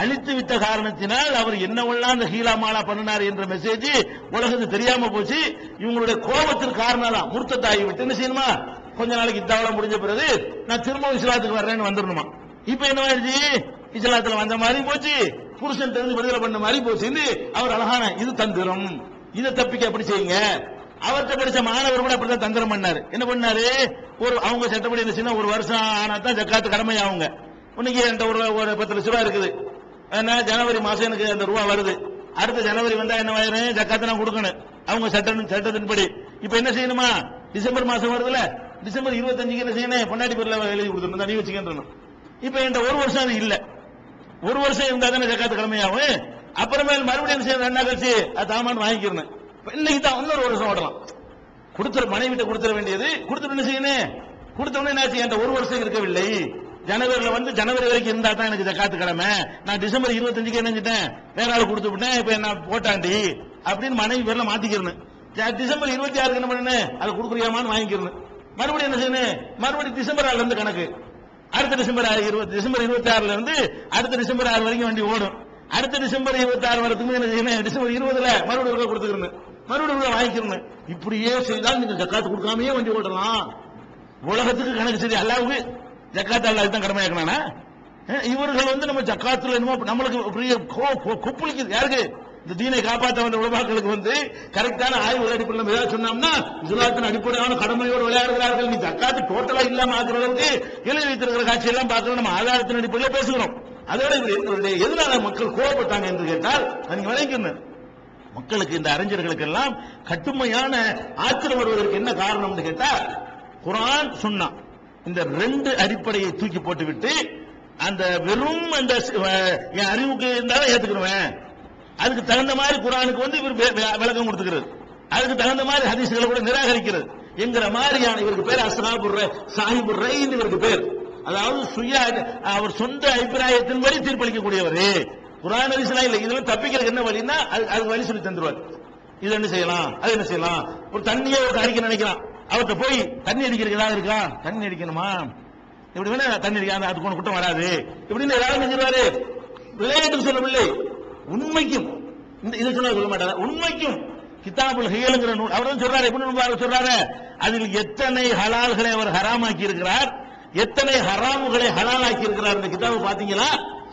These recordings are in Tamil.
அழித்து விட்ட காரணத்தினால் அவர் என்னவெல்லாம் அந்த ஹீலா மாலா பண்ணினார் என்ற மெசேஜ் உலகத்துக்கு தெரியாம போச்சு. இவங்களுடைய கோபத்திற்கு காரணம் தான் முர்த்தத்தாகி விட்டு என்ன செய்யணுமா? கொஞ்ச நாளைக்கு இத்தாவளம் முடிஞ்ச பிறகு நான் திரும்ப இஸ்லாத்துக்கு வர்றேன்னு வந்துடணுமா இப்ப என்ன ஆயிடுச்சு? இஸ்லாத்துல வந்த மாதிரி போச்சு. புருஷன் தெரிஞ்சு விடுதலை பண்ண மாதிரி போச்சு அவர் அழகான இது தந்திரம். இதை தப்பிக்க எப்படி செய்யுங்க? அவர்கிட்ட படிச்ச மாணவர் கூட அப்படிதான் தந்திரம் பண்ணாரு. என்ன பண்ணாரு? ஒரு அவங்க சட்டப்படி இருந்துச்சுன்னா ஒரு வருஷம் ஆனா தான் ஜக்காத்து கடமை அவங்க இன்னைக்கு என்கிட்ட ஒரு ஒரு பத்து லட்ச ரூபா இருக்குது? என்ன ஜனவரி மாசம் எனக்கு அந்த ரூபா வருது. அடுத்த ஜனவரி வந்தா என்ன ஆயிரும் ஜக்காத்து நான் கொடுக்கணும். அவங்க சட்டம் சட்டத்தின்படி. இப்ப என்ன செய்யணுமா? டிசம்பர் மாசம் வருதுல டிசம்பர் இருபத்தஞ்சுக்கு என்ன செய்யணும்? பொண்டாட்டி பேர்ல எழுதி கொடுத்துருந்தா தனி வச்சுக்கின்றணும். இப்ப என்கிட்ட ஒரு வருஷம் அது இல்ல. ஒரு வருஷம் இருந்தா தானே ஜக்காத்து கடமையாகும் அப்புறமேல் மறுபடியும் என்ன செய்யணும்? ரெண்டா கழிச்சு அது தாமான்னு வாங்கிக்கிறேன் இன்னைக்கு தான் இன்னொரு வருஷம் ஓடலாம் கொடுத்துற மனைவிட்ட கொடுத்துட வேண்டியது. கொடுத்துட்டு என்ன செய்யணும்? கொடுத்த உடனே என்கிட்ட ஒரு வருஷம் இருக்கவில்லை. ஜனவரியில் வந்து ஜனவரி வரைக்கும் இருந்தா தான் எனக்கு ஜக்காத்து கடமை. நான் டிசம்பர் இருபத்தஞ்சுக்கு என்னஞ்சிட்டேன் வேற ஆள் கொடுத்து விட்டேன். இப்போ என்ன போட்டாண்டி? அப்படின்னு மனைவி பேரில் மாத்திக்கிறேன் டிசம்பர் இருபத்தி ஆறுக்கு என்ன பண்ணு அதை கொடுக்குறியாமான்னு வாங்கிக்கிறேன் மறுபடியும் என்ன செய்யணும்? மறுபடியும் டிசம்பர் ஆறுல இருந்து கணக்கு. அடுத்த டிசம்பர் ஆறு இருபது டிசம்பர் இருபத்தி ஆறுல இருந்து அடுத்த டிசம்பர் ஆறு வரைக்கும் வண்டி ஓடும். அடுத்த டிசம்பர் இருபத்தி ஆறு வரத்துக்கு என்ன செய்யணும்? டிசம்பர் இருபதுல மறுபடியும் ரூபாய் கொடுத்துக்கிறேன் மறுபடியும் ரூபாய் வாங்கிக்கிறேன் இப்படியே செய்தால் நீங்க ஜக்காத்து கொடுக்காமயே வண்டி ஓடலாம் உலகத்துக்கு கணக்கு சரி அல்லாவுக்கு. ஜக்காத் அல்லாஹ் தான் கடமையாக்கணானா இவர்கள் வந்து நம்ம ஜக்காத்துல என்னமோ நம்மளுக்கு பெரிய கோ- யாருக்கு? இந்த தீனை காப்பாற்ற வந்த உலமாக்களுக்கு வந்து கரெக்டான ஆய்வு அடிப்படையில் ஏதாவது சொன்னோம்னா இஸ்லாத்தின் அடிப்படையான கடமையோடு விளையாடுகிறார்கள். நீ ஜக்காத்து டோட்டலா இல்லாம ஆக்குற அளவுக்கு எழுதி வைத்திருக்கிற காட்சி எல்லாம் பார்க்கிறோம். நம்ம ஆதாரத்தின் அடிப்படையில் பேசுகிறோம். அதோட இவர் இவருடைய எதனால மக்கள் கோவப்பட்டாங்க என்று கேட்டால் அதை நீங்க விளங்கிக்கணும் மக்களுக்கு இந்த அறிஞர்களுக்கு எல்லாம் கட்டுமையான ஆத்திரம் வருவதற்கு என்ன காரணம்னு கேட்டா குரான் சொன்னான் இந்த ரெண்டு அடிப்படையை தூக்கி போட்டுவிட்டு அந்த வெறும் அந்த என் அறிவுக்கு இருந்தாலும் ஏத்துக்கிடுவேன். அதுக்கு தகுந்த மாதிரி குரானுக்கு வந்து இவர் விளக்கம் கொடுத்துக்கிறது அதுக்கு தகுந்த மாதிரி ஹதீசுகளை கூட நிராகரிக்கிறது என்கிற மாதிரியான இவருக்கு பேர் அஸ்ஹாபுர் ர- சாஹிபுர் ரைன்னு இவருக்கு பேர். அதாவது சுய அவர் சொந்த அபிப்பிராயத்தின்படி தீர்ப்பளிக்கக்கூடியவர். குரான் ஹதீஸ்லாம் இல்லை இதுல தப்பிக்கிறதுக்கு என்ன வழின்னா அது வழி சொல்லி தந்துருவார். இது என்ன செய்யலாம்? அது என்ன செய்யலாம்? ஒரு தண்ணியை ஒரு அறிக்கை நினைக்கலாம். அவர்கிட்ட போய் தண்ணி அடிக்கிறதுக்கு ஏதாவது இருக்கா? தண்ணி அடிக்கணுமா? இப்படி வேணா தண்ணி அடிக்காது அதுக்கு ஒன்று குற்றம் வராது. இப்படின்னு ஏதாவது செஞ்சிருவாரு விளையாட்டுக்கு சொல்லவில்லை உண்மைக்கும் இந்த இதை சொன்னா சொல்ல மாட்டாங்க உண்மைக்கும் கிதாபுல் ஹியலுங்கிற நூல் அவர் தான் சொல்றாரு எப்படி நூல் சொல்றாரு? அதில் எத்தனை ஹலால்களை அவர் ஹராமாக்கி இருக்கிறார் எத்தனை ஹராமுகளை ஹலாலாக்கி இருக்கிறார் இந்த கிதாபு பாத்தீங்களா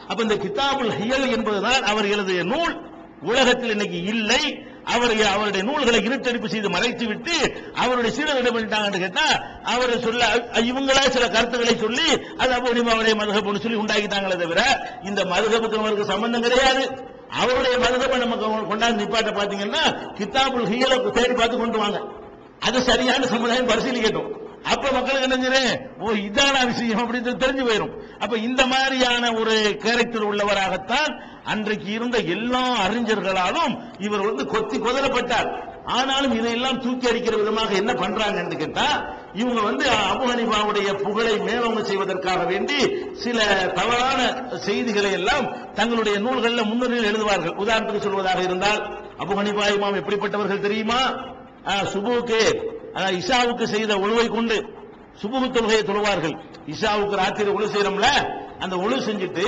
அப்ப இந்த கிதாபுல் ஹியல் என்பதுதான் அவர் எழுதிய நூல். உலகத்தில் இன்னைக்கு இல்லை. அவர் அவருடைய நூல்களை இருட்டடிப்பு செய்து மறைத்து விட்டு அவருடைய சீடர் என்ன பண்ணிட்டாங்கன்னு கேட்டா அவரை சொல்ல இவங்களா சில கருத்துக்களை சொல்லி அது அப்போ அவருடைய மதுகப்புன்னு சொல்லி உண்டாக்கிட்டாங்களே தவிர இந்த மதுகப்புக்கு அவருக்கு சம்பந்தம் கிடையாது. அவருடைய மதுகப்பை நம்ம கொண்டாந்து நிப்பாட்ட பாத்தீங்கன்னா கித்தாபுல் ஹியலை தேடி பார்த்து கொண்டு வாங்க. அது சரியான சமுதாயம் பரிசீலிக்கட்டும். அப்ப மக்களுக்கு என்ன ஓ இதான விஷயம் அப்படின்னு தெரிஞ்சு போயிடும் அப்ப இந்த மாதிரியான ஒரு கேரக்டர் உள்ளவராகத்தான் அன்றைக்கு இருந்த எல்லா அறிஞர்களாலும் இவர் வந்து கொத்தி கொதறப்பட்டார். ஆனாலும் இதையெல்லாம் தூக்கி அடிக்கிற விதமாக என்ன பண்றாங்கன்னு கேட்டா இவங்க வந்து அபு ஹனீஃபாவுடைய புகழை மேலோங்க செய்வதற்காக வேண்டி சில தவறான செய்திகளை எல்லாம் தங்களுடைய நூல்களில் முன்னுரையில் எழுதுவார்கள். உதாரணத்துக்கு சொல்வதாக இருந்தால் அபு ஹனீஃபா இமாம் எப்படிப்பட்டவர்கள் தெரியுமா? ஆஹ், சுபுவுக்கு ஆஹ், இஷாவுக்கு செய்த ஒழுவை கொண்டு சுபுகு தொழுகையை தொழுவார்கள். இஷாவுக்கு ராத்திரி ஒழு செய்யறோம்ல அந்த ஒழு செஞ்சுட்டு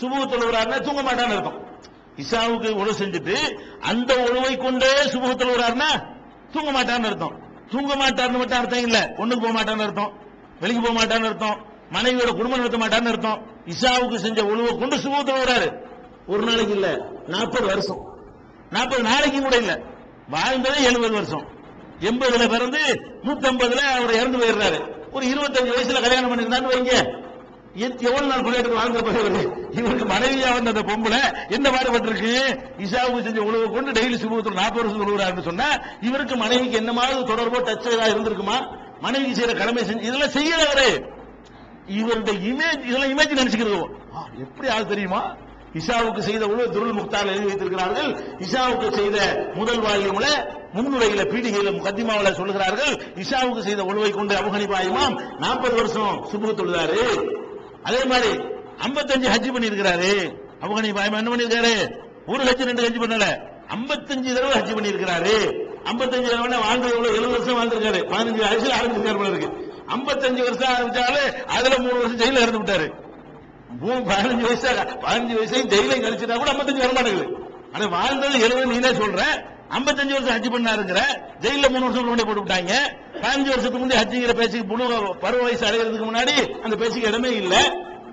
சுபுகு தொழுகிறாருன்னா தூங்க மாட்டான்னு இருக்கும் இஷாவுக்கு உணவு செஞ்சுட்டு அந்த உணவை கொண்டே சுபுகு தொழுகிறாருன்னா தூங்க மாட்டான்னு அர்த்தம். தூங்க மாட்டார்னு மட்டும் அர்த்தம் இல்ல. ஒண்ணுக்கு போக மாட்டான்னு அர்த்தம். வெளிக்கு போக மாட்டான்னு அர்த்தம். மனைவியோட குடும்பம் நடத்த மாட்டான்னு அர்த்தம். இசாவுக்கு செஞ்ச உணவை கொண்டு சுபத்தில் வராரு ஒரு நாளைக்கு இல்ல நாற்பது வருஷம். நாற்பது நாளைக்கு கூட இல்ல. வாழ்ந்ததே எழுபது வருஷம். எண்பதுல பிறந்து நூத்தி ஐம்பதுல அவர் இறந்து போயிடுறாரு. ஒரு இருபத்தஞ்சு வயசுல கல்யாணம் பண்ணிருந்தான்னு வைங்க. எவ்வளவு நாள் குடியாட்டு வாழ்ந்த போய் இவருக்கு மனைவியா வந்த அந்த பொம்பளை என்ன பாடுபட்டிருக்கு? இசாவுக்கு செஞ்ச உணவு கொண்டு டெய்லி சுமூகத்தில் நாற்பது வருஷம் உழுவுறாருன்னு சொன்னா இவருக்கு மனைவிக்கு என்ன மாதிரி தொடர்போ டச் ஏதாவது இருந்திருக்குமா? மனைவி செய்யற கடமை செஞ்சு இதெல்லாம் செய்யறவரு இவருடைய இமேஜ் இதெல்லாம் இமேஜ் நினைச்சுக்கிறது எப்படி ஆள் தெரியுமா? இசாவுக்கு செய்த உணவு துருள் முக்தால் எழுதி வைத்திருக்கிறார்கள். இஷாவுக்கு செய்த முதல் வால்யூம்ல முன்னுரையில பீடிகையில முகத்திமாவில சொல்லுகிறார்கள் இஷாவுக்கு செய்த உணவை கொண்டு அபுஹனிபா நாற்பது வருஷம் சுபு தொழுதாரு அதே மாதிரி 55 ஹஜ் பண்ணியிருக்கிறாரு. அவங்க நீ என்ன பண்ணியிருக்காரு? ஒரு ஹஜ் ரெண்டு ஹஜ் பண்ணல. 55 தடவை ஹஜ் பண்ணியிருக்கிறாரு. 55 தடவை வாழ்ந்து எவ்வளவு? எழுபது வருஷம் வாழ்ந்திருக்காரு. பதினஞ்சு வயசுல ஆரம்பிச்சிருக்காரு போல இருக்கு. 55 வருஷம் ஆரம்பிச்சாலே அதுல மூணு வருஷம் ஜெயில இறந்து விட்டாரு. மூணு பதினஞ்சு வயசா பதினஞ்சு வயசையும் ஜெயிலையும் கழிச்சுட்டா கூட ஐம்பத்தஞ்சு வர மாட்டேங்குது ஆனா வாழ்ந்தது எழுபது நீனே சொல்றேன் ஐம்பத்தஞ்சு வருஷம் ஹஜ் பண்ணாருங்கிற ஜெயில மூணு வருஷம் கொண்டு போட்டு விட்டாங்க. பதினஞ்சு வருஷத்துக்கு முன்னாடி ஹஜ்ஜிங்கிற பேச்சுக்கு புழு பருவ வயசு அடைகிறதுக்கு முன்னாடி அந்த பேச்சுக்கு இடமே இல்லை.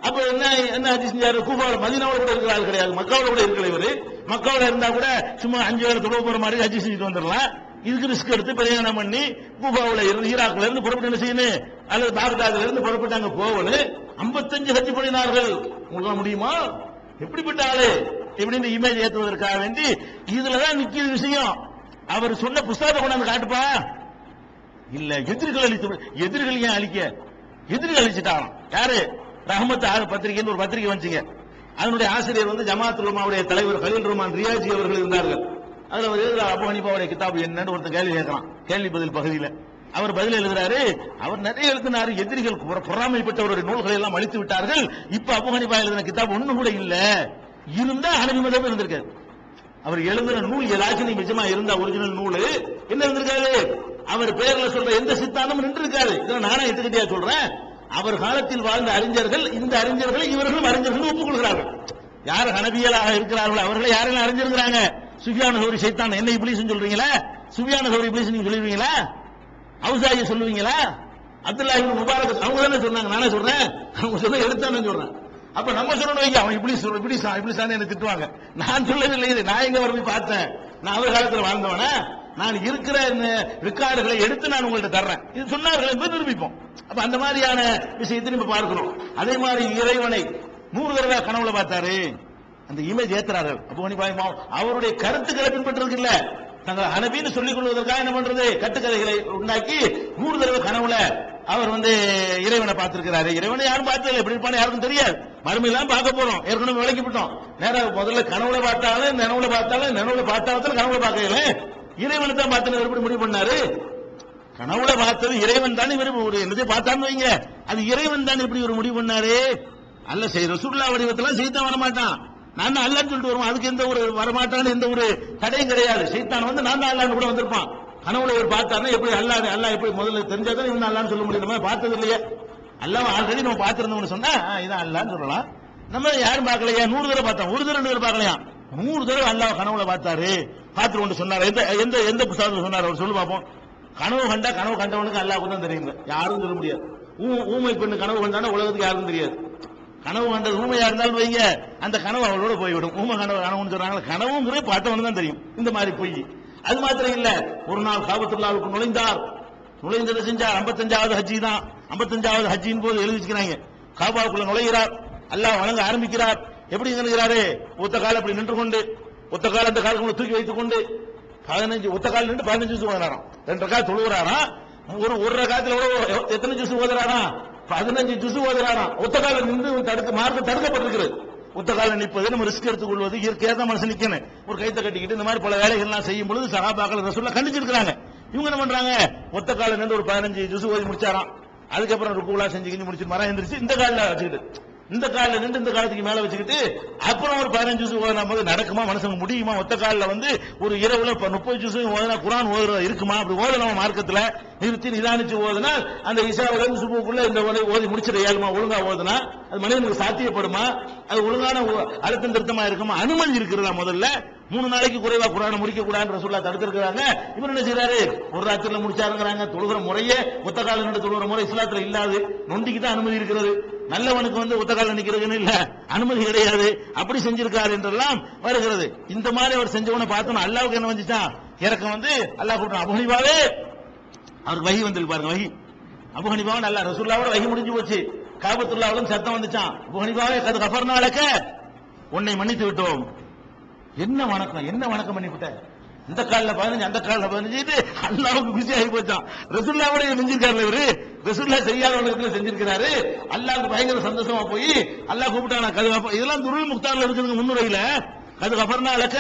அப்ப என்ன என்ன ஹஜ் செஞ்சாரு? கூபாவில் மதினாவோட கூட இருக்கிற ஆள் கிடையாது. மக்காவோட கூட இருக்கிற இவரு. மக்காவில் இருந்தா கூட சும்மா அஞ்சு வேலை தொழுவ போற மாதிரி ஹஜ் செஞ்சுட்டு வந்துடலாம். இதுக்கு ரிஸ்க் எடுத்து பிரயாணம் பண்ணி கூபாவில் இருந்து ஈராக்ல இருந்து புறப்பட்டு என்ன செய்யணும்? அல்லது பாக்தாதுல இருந்து புறப்பட்டு அங்க போகணும். ஐம்பத்தஞ்சு ஹஜ் பண்ணினார்கள். உங்களுக்கு முடியுமா? எப்படிப்பட்ட ஆளு? இப்படின்னு இமேஜ் ஏத்துவதற்காக வேண்டி இதுலதான் நிக்கிற விஷயம். அவர் சொன்ன புஸ்தகத்தை கொண்டாந்து காட்டுப்பா. இல்ல எதிர்கள் அழித்து எதிர்கள் ஏன் அழிக்க? எதிர்கள் அழிச்சிட்டாராம் யாரு? ரஹமத் ஆறு பத்திரிகைன்னு ஒரு பத்திரிகை வந்துச்சுங்க. அதனுடைய ஆசிரியர் வந்து ஜமாத் உலமாவுடைய தலைவர் கலீல் ரஹ்மான் ரியாஜி அவர்கள் இருந்தார்கள். அதுல அவர் எழுதுற அபு ஹனிபாவுடைய கிதாபு என்னன்னு ஒருத்தன் கேள்வி கேட்கலாம். கேள்வி பதில் பகுதியில. அவர் பதில் எழுதுறாரு அவர் நிறைய எழுதினாரு எதிரிகள் பொறாமைப்பட்டவருடைய நூல்களை எல்லாம் அழித்து விட்டார்கள். இப்ப அபு ஹனிபா எழுதின கிதாப் ஒண்ணு கூட இல்ல. இருந்தா ஹனபி மதம் இருந்திருக்காரு. அவர் எழுதுன நூல் ஏதாச்சும் நிஜமா இருந்தா ஒரிஜினல் நூல் என்ன இருந்திருக்காரு? அவர் பேர்ல சொல்ற எந்த சித்தாந்தமும் நின்று இருக்காரு இதை நானே எடுத்துக்கிட்டே சொல்றேன். அவர் காலத்தில் வாழ்ந்த அறிஞர்கள் இந்த அறிஞர்களை இவர்களும் அறிஞர்கள் ஒப்புக்கொள்கிறார்கள். யார் ஹனபியலாக இருக்கிறார்கள் அவர்களை யாரெல்லாம் அறிஞ்சிருக்கிறாங்க? சுஃபியான கௌரி சைத்தான் என்ன இப்படி சொல்றீங்களா? சுஃபியான கௌரி இப்படி நீங்க சொல்லுவீங்களா அவுசாயி சொல்லுவீங்களா? அப்துல்லாஹி முபாரக் அவங்க தானே சொன்னாங்க நானே சொல்றேன். அவங்க சொல்ல எடுத்தானே சொல்றேன். அப்ப நம்ம சொல்லணும் வைக்க அவன் இப்படி சொல்ல இப்படி இப்படி சாணி திட்டுவாங்க. நான் சொல்லவில்லை இது நான் எங்க வரணும் பார்த்தேன். நான் அவர் காலத்தில் வாழ்ந்தவனா. நான் இருக்கிற ரெக்கார்டுகளை எடுத்து நான் உங்கள்ட்ட தர்றேன். இது சொன்னார்கள் என்பதை நிரூபிப்போம். அப்ப அந்த மாதிரியான விஷயத்தை நம்ம பார்க்கிறோம். அதே மாதிரி இறைவனை நூறு தடவை கனவுல பார்த்தாரு. அந்த இமேஜ் ஏத்துறார்கள் அப்போ நீ அவருடைய கருத்துக்களை பின்பற்றுறதுக்கு இல்ல தங்கள் அனபின்னு சொல்லிக் கொள்வதற்காக என்ன பண்றது? கட்டுக்கதைகளை உண்டாக்கி நூறு தடவை கனவுல அவர் வந்து இறைவனை பார்த்திருக்கிறாரு. இறைவனை யாரும் பார்த்ததில்லை. எப்படி இருப்பான்னு யாருக்கும் தெரியாது. மறுமையெல்லாம் பார்க்க போறோம். ஏற்கனவே விளக்கிவிட்டோம் நேராக முதல்ல கனவுல பார்த்தாலும் நினைவுல பார்த்தாலும் நினைவுல பார்த்தாலும் கனவுல பார்க்கல இறைவனை தான் பார்த்து எப்படி முடிவு பண்ணாரு? கனவுல பார்த்தது இறைவன் தானே இவர் ஒரு என்னதே பார்த்தான்னு வைங்க. அது இறைவன் தானே இப்படி ஒரு முடிவு பண்ணாரு? அல்ல செய் ரசூல்லா வடிவத்தெல்லாம் செய்தான் வரமாட்டான். நான் தான் அல்லான்னு சொல்லிட்டு வருவான் அதுக்கு எந்த ஒரு வரமாட்டான்னு எந்த ஒரு தடையும் கிடையாது. சைத்தான் வந்து நான் தான் அல்லான்னு கூட வந்திருப்பான். கனவுல ஒரு பார்த்தாருன்னா எப்படி அல்லா அல்லா எப்படி முதல்ல தெரிஞ்சாதான் இவன் அல்லான்னு சொல்ல முடியும் பார்த்தது இல்லையே. அல்லாஹ் ஆல்ரெடி நம்ம பார்த்திருந்தோம்னு சொன்னா இதான் அல்லான்னு சொல்லலாம். நம்ம யாரும் பார்க்கலையா? நூறு தடவை பார்த்தோம். ஒரு தடவை ரெண்டு தடவை பார்க்கலையா? நூறு தடவை அல்லாஹ் கனவுல பார்த்தாரு. பார்த்து கொண்டு சொன்னார். எந்த எந்த எந்த புத்தகத்தில் சொன்னார்? அவர் சொல்லு பார்ப்போம். கனவு கண்டா கனவு கண்டவனுக்கு அல்லாஹ்வுக்கு தான் தெரியுங்க. யாரும் சொல்ல முடியாது. ஊ- ஊமை பெண்ணு கனவு கண்டானா உலகத்துக்கு யாருக்கும் தெரியாது. கனவு கண்டது ஊமையா இருந்தாலும் வைங்க. அந்த கனவு அவளோட போய்விடும். ஊமை கனவு கனவுன்னு சொல்றாங்க கனவுங்கிறே பார்த்தவனுக்கு தான் தெரியும். இந்த மாதிரி பொய். அது மாத்திரம் இல்ல. ஒரு நாள் காபத்துல்லாவுக்கு நுழைந்தார். நுழைந்தது செஞ்சா ஐம்பத்தஞ்சாவது ஹஜ்ஜி தான் 55வது ஹஜ்ஜின் போது எழுதி வச்சுக்கிறாங்க. காபாவுக்குள்ள நுழைகிறார். அல்லாஹ் வணங்க ஆரம்பிக்கிறார். எப்படி நினைக்கிறாரு ஒத்த கால அப்படி நின்று கொண்டு ஒத்த கால அந்த காலுக்குள்ள தூக்கி வைத்துக் கொண்டு பதினஞ்சு ஒத்த கால நின்று பதினஞ்சு ஜூஸ் ஓதுறாராம் ரெண்டு ரக்கா தொழுகிறாராம். ஒரு ஒரு ரகாத்துல எவ்வளவு எத்தனை ஜூஸ் ஓதுறாராம் பதினஞ்சு ஜூஸ் ஓதுறாராம் ஒத்த கால நின்று தடுக்க மார்க்கம் தடுக்கப்பட்டிருக்கிறது. ஒத்த கால நிற்பது நம்ம ரிஸ்க் எடுத்துக்கொள்வது இயற்கையா தான் மனசு நிக்கணும். ஒரு கைத்தை கட்டிக்கிட்டு இந்த மாதிரி பல வேலைகள்லாம் செய்யும் பொழுது சகாபாக்கள் ரசூல்லா கண்டிச்சிருக்கிறாங்க. இவங்க என்ன பண்றாங்க? மொத்த காலில் நின்று ஒரு பதினஞ்சு ஜூஸ் ஓதி முடிச்சாராம். அதுக்கப்புறம் ருக்குலா செஞ்சு கிஞ்சி முடிச்சு மரம் எந்திரிச்சு இந்த காலில் வச்சுக்கிட்டு இந்த காலில் நின்று இந்த காலத்துக்கு மேல வச்சுக்கிட்டு அப்புறம் ஒரு பதினஞ்சு ஜூஸ் ஓதனா போது நடக்குமா மனுஷங்க முடியுமா? ஒத்த காலில் வந்து ஒரு இரவுல இப்ப முப்பது ஜூஸ் ஓதுனா குரான் ஓதுறது இருக்குமா? அப்படி ஓதலாமா மார்க்கத்துல? நிறுத்தி நிதானிச்சு ஓதுனா அந்த இசாவில இருந்து சுபுக்குள்ள இந்த ஓதி ஓதி முடிச்சிட இயலுமா? ஒழுங்கா ஓதுனா அது மனிதனுக்கு சாத்தியப்படுமா? அது ஒழுங்கான அழுத்தம் திருத்தமா இருக்குமா? அனுமதி இருக்கிறதா முதல்ல? மூணு நாளைக்கு குறைவா குரான முடிக்க கூடாதுன்னு ரசூல்லா தடுத்திருக்கிறாங்க. இவர் என்ன செய்யறாரு ஒரு ராத்திரில முடிச்சாருங்கிறாங்க. தொழுகிற முறையே ஒத்த கால நின்று தொழுகிற முறை இஸ்லாத்துல இல்லாது. நொண்டிக்கு தான் அனுமதி இருக்கிறது. நல்லவனுக்கு வந்து ஒத்த கால நிக்கிறதுன்னு இல்ல. அனுமதி கிடையாது. அப்படி செஞ்சிருக்காரு என்றெல்லாம் வருகிறது. இந்த மாதிரி அவர் செஞ்சவனை பார்த்தோம் அல்லாவுக்கு என்ன வந்துச்சான் இறக்கம் வந்து அல்லாஹ் கூட்டம் அபுனிபாவே அவர் வகி வந்திருக்கு பாருங்க வகி. அபுஹனிபாவும் நல்லா ரசூல்லாவோட வகி முடிஞ்சு போச்சு. காபத்துல்லாவிலும் சத்தம் வந்துச்சான் அபுஹனிபாவே கது கஃபர்னாலக்க உன்னை மன்னித்து விட்டோம். என்ன வணக்கம் என்ன வணக்கம் பண்ணிவிட்ட இந்த காலில் பதினஞ்சு அந்த காலில் பதினஞ்சு அல்லாவுக்கு பிஸி ஆகி போச்சான் ரசுல்லாவோட மிஞ்சிருக்காரு இவரு? ரசுல்லா செய்யாதவங்களுக்கு செஞ்சிருக்கிறாரு. அல்லாவுக்கு பயங்கர சந்தோஷமா போய் அல்லாஹ் கூப்பிட்டானா கது கஃப- இதெல்லாம் துருள் முக்தார்ல இருக்கிறது முன்னுரையில. கது கஃபர்னாலக்க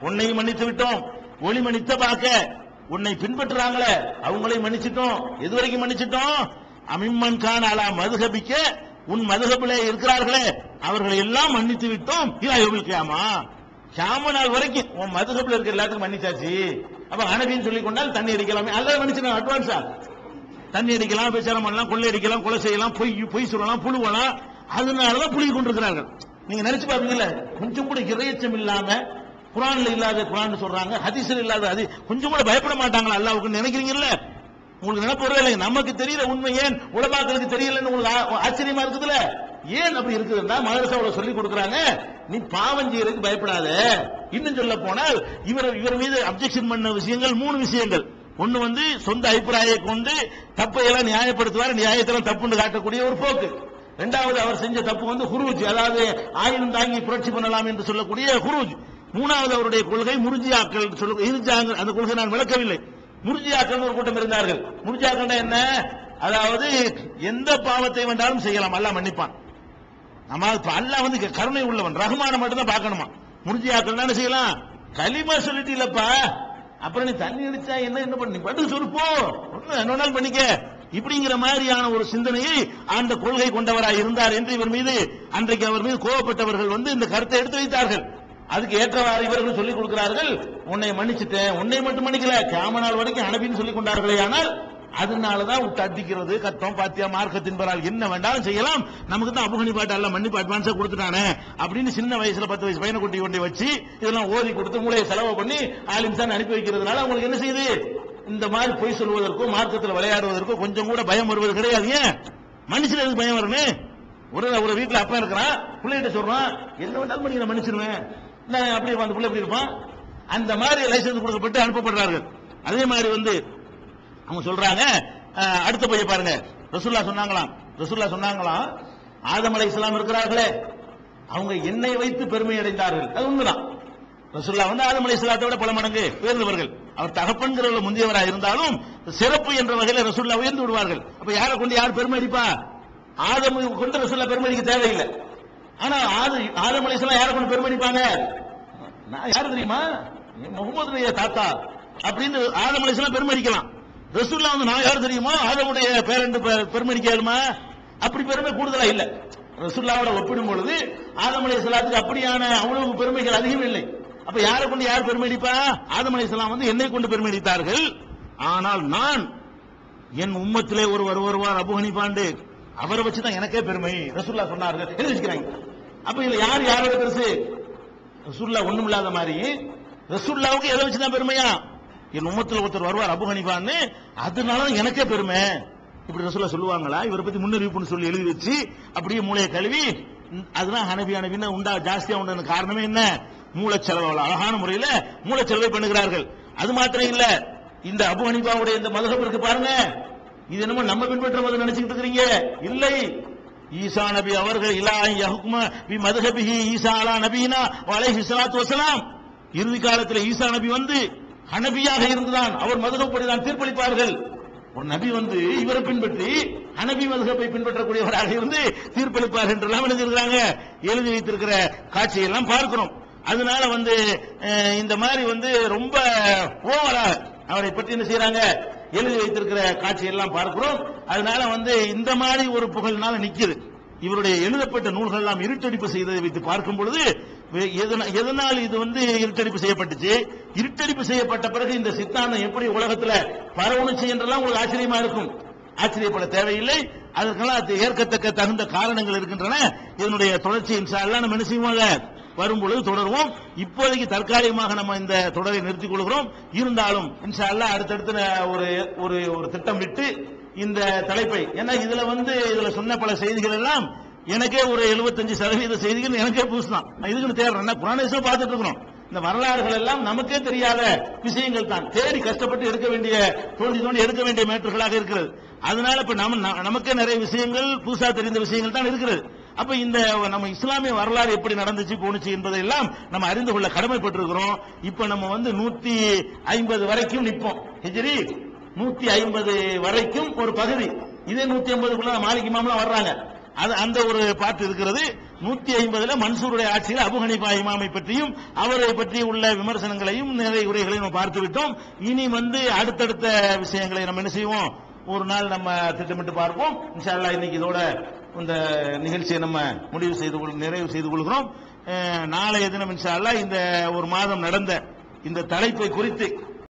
உன்னையும் மன்னித்து விட்டோம். ஒளி மன்னித்த பார்க்க உன்னை பின்பற்றுறாங்களே அவங்களையும் மன்னிச்சிட்டோம். எது வரைக்கும் மன்னிச்சிட்டோம்? அமிம்மன் கான் அலா மதுகபிக்க உன் மதுகபிலே இருக்கிறார்களே அவர்களை எல்லாம் மன்னித்து விட்டோம். இல்லா யோபில் கியாமா கியாம நாள் வரைக்கும் உன் மதுசபில் இருக்கிற எல்லாத்துக்கும் மன்னிச்சாச்சு. அப்ப அனபின்னு சொல்லி கொண்டால் தண்ணி அடிக்கலாமே. அதான் மன்னிச்சு அட்வான்ஸா தண்ணி அடிக்கலாம் பிரச்சாரம் பண்ணலாம் கொள்ளை அடிக்கலாம் கொலை செய்யலாம் பொய் பொய் சொல்லலாம் புழுவலாம். அதனாலதான் புழுகி கொண்டிருக்கிறார்கள். நீங்க நினைச்சு பாப்பீங்கல்ல கொஞ்சம் கூட இறையச்சம் இல்லாம குரான்ல இல்லாத குரான் சொல்றாங்க ஹதீஸ்ல இல்லாத அது கொஞ்சம் கூட பயப்பட மாட்டாங்களா அல்லாவுக்கு நினைக்கிறீங்கல்ல? உங்களுக்கு நினைப்பு வரவே இல்லை நமக்கு தெரியல உண்மை ஏன்? உலமாக்களுக்கு தெரியலன்னு உங்களுக்கு ஆச்சரியமா இருக்குதுல்ல? ஏன் அப்படி இருக்குதுன்னா மதரசாவுல சொல்லி கொடுக்குறாங்க. நீ பாவம் செய்யறதுக்கு பயப்படாத. இன்னும் சொல்ல போனால் இவர் இவர் மீது அப்செக்ஷன் பண்ண விஷயங்கள் மூணு விஷயங்கள். ஒண்ணு வந்து சொந்த அபிப்பிராயை கொண்டு தப்பை எல்லாம் நியாயப்படுத்துவார் நியாயத்தெல்லாம் தப்புன்னு காட்டக்கூடிய ஒரு போக்கு. இரண்டாவது அவர் செஞ்ச தப்பு வந்து குருஜ் அதாவது ஆயுதம் தாங்கி புரட்சி பண்ணலாம் என்று சொல்லக்கூடிய குருஜ் மூணாவது அவருடைய கொள்கை முருஜியாக்கள் சொல்ல இருஜாங்க அந்த கொள்கை நான் விளக்கவில்லை. முருஜியாக்கள் ஒரு கூட்டம் இருந்தார்கள். முருஜியாக்கள் என்ன? அதாவது எந்த பாவத்தை வேண்டாலும் செய்யலாம். அல்ல மன்னிப்பான். அம்மா இப்ப அல்லாஹ் வந்து கருணை உள்ளவன். ரஹ்மான மட்டும் தான் பார்க்கணுமா? முருஜியாக்கள் தானே செய்யலாம்? களிமா சொல்லிட்டு இல்லப்பா. அப்புறம் நீ தண்ணி அடிச்சா என்ன என்ன பண்ணி? பட்டு சொல்லுப்போ ஒண்ணு என்ன பண்ணிக்க. இப்படிங்கிற மாதிரியான ஒரு சிந்தனையை அந்த கொள்கை கொண்டவராய் இருந்தார் என்று இவர் மீது அன்றைக்கு அவர் மீது கோவப்பட்டவர்கள் வந்து இந்த கருத்தை எடுத்து வைத்தார்கள். அதுக்கு ஏற்றவாறு இவர்கள் சொல்லிக் கொடுக்கிறார்கள் உன்னை மன்னிச்சுட்டேன். உன்னை மட்டும் மன்னிக்கல. கேமனால் வரைக்கும் அனுப்பின்னு சொல்லிக் கொண்டார்களே. ஆனால் அதனாலதான் விட்டு அடிக்கிறது கத்தம் பாத்தியா மார்க்கத்தின் பரால் என்ன வேண்டாலும் செய்யலாம். நமக்கு தான் அபுகணி பாட்டு அல்ல மன்னிப்பு அட்வான்ஸா கொடுத்துட்டானே அப்படின்னு சின்ன வயசுல பத்து வயசு பையனை குட்டி கொண்டு வச்சு இதெல்லாம் ஓதி கொடுத்து மூளையை செலவு பண்ணி ஆலிம்சான் அனுப்பி வைக்கிறதுனால அவங்களுக்கு என்ன செய்யுது? இந்த மாதிரி பொய் சொல்வதற்கோ மார்க்கத்தில் விளையாடுவதற்கோ கொஞ்சம் கூட பயம் வருவது கிடையாது. ஏன்? மனுஷன் எதுக்கு பயம் வரணும் ஒரு ஒரு வீட்டுல அப்பா இருக்கிறான் பிள்ளைகிட்ட சொல்றான் என்ன வேண்டாலும் பண்ணி நான் மன்னிச்சிருவேன். நான் அப்படி அந்த பிள்ளை எப்படி இருப்பான்? அந்த மாதிரி லைசன்ஸ் கொடுக்கப்பட்டு அனுப்பப்படுறார்கள். அதே மாதிரி வந்து அவங்க சொல்றாங்க. அடுத்த பைய பாருங்க. ரசூல்லா சொன்னாங்களாம். ரசூல்லா சொன்னாங்களாம் ஆதம் அலை இஸ்லாம் இருக்கிறார்களே. அவங்க என்னை வைத்து பெருமை அடைந்தார்கள். அது உண்மைதான். ரசூல்லா வந்து ஆதம் அலை இஸ்லாத்தை விட பல மடங்கு உயர்ந்தவர்கள். அவர் தகப்பன்கிறவர்கள் முந்தியவராக இருந்தாலும் சிறப்பு என்ற வகையில் ரசூல்லா உயர்ந்து விடுவார்கள். அப்ப யாரை கொண்டு யார் பெருமை அடிப்பா? ஆதம் கொண்டு ரசூல்லா பெருமை அடிக்க தேவையில்லை. ஆனா ஆது ஆதம் அலை இஸ்லாம் யாரை கொண்டு பெருமை அடிப்பாங்க? நான் யாரு தெரியுமா? முகமது தாத்தா. அப்படின்னு ஆதம் அலை இஸ்லாம் பெருமை அடிக்கலாம். ரசூல்லா வந்து நான் யார் தெரியுமா? ஆதமுடைய பேரண்டு பெருமதி பெருமை அப்படி பெருமை கூடுதலா இல்ல. ரசூல்லாவோட ஒப்பிடும் பொழுது ஆதமலை சலாத்துக்கு இஸ்லாத்துக்கு அப்படியான அவ்வளவு பெருமைகள் அதிகம் இல்லை. அப்ப யாரை கொண்டு யார் பெருமை அடிப்பா? ஆதமலை இஸ்லாம் வந்து என்னை கொண்டு பெருமை அடித்தார்கள். ஆனால் நான் என் உம்மத்திலே ஒருவர் வருவார் அபுஹனி பாண்டு அவரை வச்சு தான் எனக்கே பெருமை. ரசூல்லா சொன்னார்கள். எழுதி வச்சுக்கிறாங்க அப்ப இதுல யார் யாரோட பெருசு? ரசூல்லா ஒண்ணும் இல்லாத மாதிரி. ரசூல்லாவுக்கு எதை வச்சு தான் பெருமையா? என் உம்மத்தில் ஒருத்தர் வருவார் அபு ஹனிஃபான்னு. அதனால எனக்கே பெருமை. இப்படி ரசூல்லா சொல்லுவாங்களா? இவரை பத்தி முன்னறிவிப்புன்னு சொல்லி எழுதி வச்சு அப்படியே மூளையை கழுவி அதெல்லாம் ஹனபி ஹனபின்னு உண்டா ஜாஸ்தியா உண்டான காரணமே என்ன? மூளைச்செலவு அழகான முறையில மூளைச்செலவை பண்ணுகிறார்கள். அது மாத்திரம் இல்ல இந்த அபு ஹனிஃபாவுடைய இந்த மதுகப் இருக்கு பாருங்க. இது என்னமோ நம்ம பின்பற்ற மதம் நினைச்சுக்கிட்டு இருக்கிறீங்க. இல்லை. ஈசா நபி அவர்கள் இலா யஹுக்ம பி மதுஹபிஹி ஈசா அலா நபினா வலைஹி ஸலாத்து வஸலாம் இறுதி காலத்தில் ஈசா நபி வந்து ஹனபியாக இருந்துதான் அவர் மதுகப்படி தான் தீர்ப்பளிப்பார்கள். ஒரு நபி வந்து இவரை பின்பற்றி அனபி மதுகப்பை பின்பற்றக்கூடியவராக இருந்து தீர்ப்பளிப்பார் என்றெல்லாம் எழுதியிருக்கிறாங்க எழுதி வைத்திருக்கிற காட்சியெல்லாம் பார்க்கிறோம். அதனால வந்து இந்த மாதிரி வந்து ரொம்ப ஓவரா அவரை பற்றி என்ன செய்யறாங்க எழுதி வைத்திருக்கிற காட்சியெல்லாம் பார்க்கிறோம். அதனால வந்து இந்த மாதிரி ஒரு புகழ்னால நிக்குது. இவருடைய எழுதப்பட்ட நூல்கள் எல்லாம் இருட்டடிப்பு செய்ததை வைத்து பார்க்கும் பொழுது எதனால் இது வந்து இருட்டடிப்பு செய்யப்பட்டுச்சு? இருட்டடிப்பு செய்யப்பட்ட பிறகு இந்த சித்தாந்தம் எப்படி உலகத்துல பரவணுச்சு என்றெல்லாம் உங்களுக்கு ஆச்சரியமா இருக்கும். ஆச்சரியப்பட தேவையில்லை. அதற்கெல்லாம் அது ஏற்கத்தக்க தகுந்த காரணங்கள் இருக்கின்றன. இதனுடைய தொடர்ச்சி எல்லாம் நம்ம என்ன செய்வோங்க வரும் பொழுது தொடருவோம். இப்போதைக்கு தற்காலிகமாக நம்ம இந்த தொடரை நிறுத்திக் கொள்கிறோம். இருந்தாலும் இன்ஷா அல்லாஹ் அடுத்தடுத்து ஒரு ஒரு ஒரு திட்டம் விட்டு இந்த தலைப்பை. ஏன்னா இதுல வந்து இதுல சொன்ன பல செய்திகள் எல்லாம் எனக்கே ஒரு 75% சதவீத செய்திகள் எனக்கே புதுசு தான். நான் இதுக்குன்னு தேடுறேன். குரானேசம் பார்த்துட்டு இருக்கிறோம். இந்த வரலாறுகள் எல்லாம் நமக்கே தெரியாத விஷயங்கள் தான். தேடி கஷ்டப்பட்டு எடுக்க வேண்டிய தோண்டி தோண்டி எடுக்க வேண்டிய மேட்டர்களாக இருக்கிறது. அதனால இப்ப நம்ம நமக்கே நிறைய விஷயங்கள் புதுசா தெரிந்த விஷயங்கள் தான் இருக்கிறது அப்ப இந்த நம்ம இஸ்லாமிய வரலாறு எப்படி நடந்துச்சு போணுச்சு என்பதையெல்லாம் நம்ம அறிந்து கொள்ள கடமைப்பட்டிருக்கிறோம். இப்ப நம்ம வந்து நூத்தி ஐம்பது வரைக்கும் நிப்போம் ஹிஜ்ரி நூத்தி ஐம்பது வரைக்கும் ஒரு பகுதி. இதே நூத்தி ஐம்பதுக்குள்ள மாலிக் இமாம்லாம் வர்றாங்க. அது அந்த ஒரு பாட்டு இருக்கிறது. நூத்தி ஐம்பதுல மன்சூருடைய ஆட்சியில் அபு இமாமை பற்றியும் அவரை பற்றி உள்ள விமர்சனங்களையும் நிறைய உரைகளையும் நம்ம பார்த்து விட்டோம். இனி வந்து அடுத்தடுத்த விஷயங்களை நம்ம என்ன செய்வோம்? ஒரு நாள் நம்ம திட்டமிட்டு பார்ப்போம். இன்ஷா இன்னைக்கு இதோட இந்த நிகழ்ச்சியை நம்ம முடிவு செய்து கொள் நிறைவு செய்து கொள்கிறோம். நாளைய தினம் இன்ஷா இந்த ஒரு மாதம் நடந்த இந்த தலைப்பை குறித்து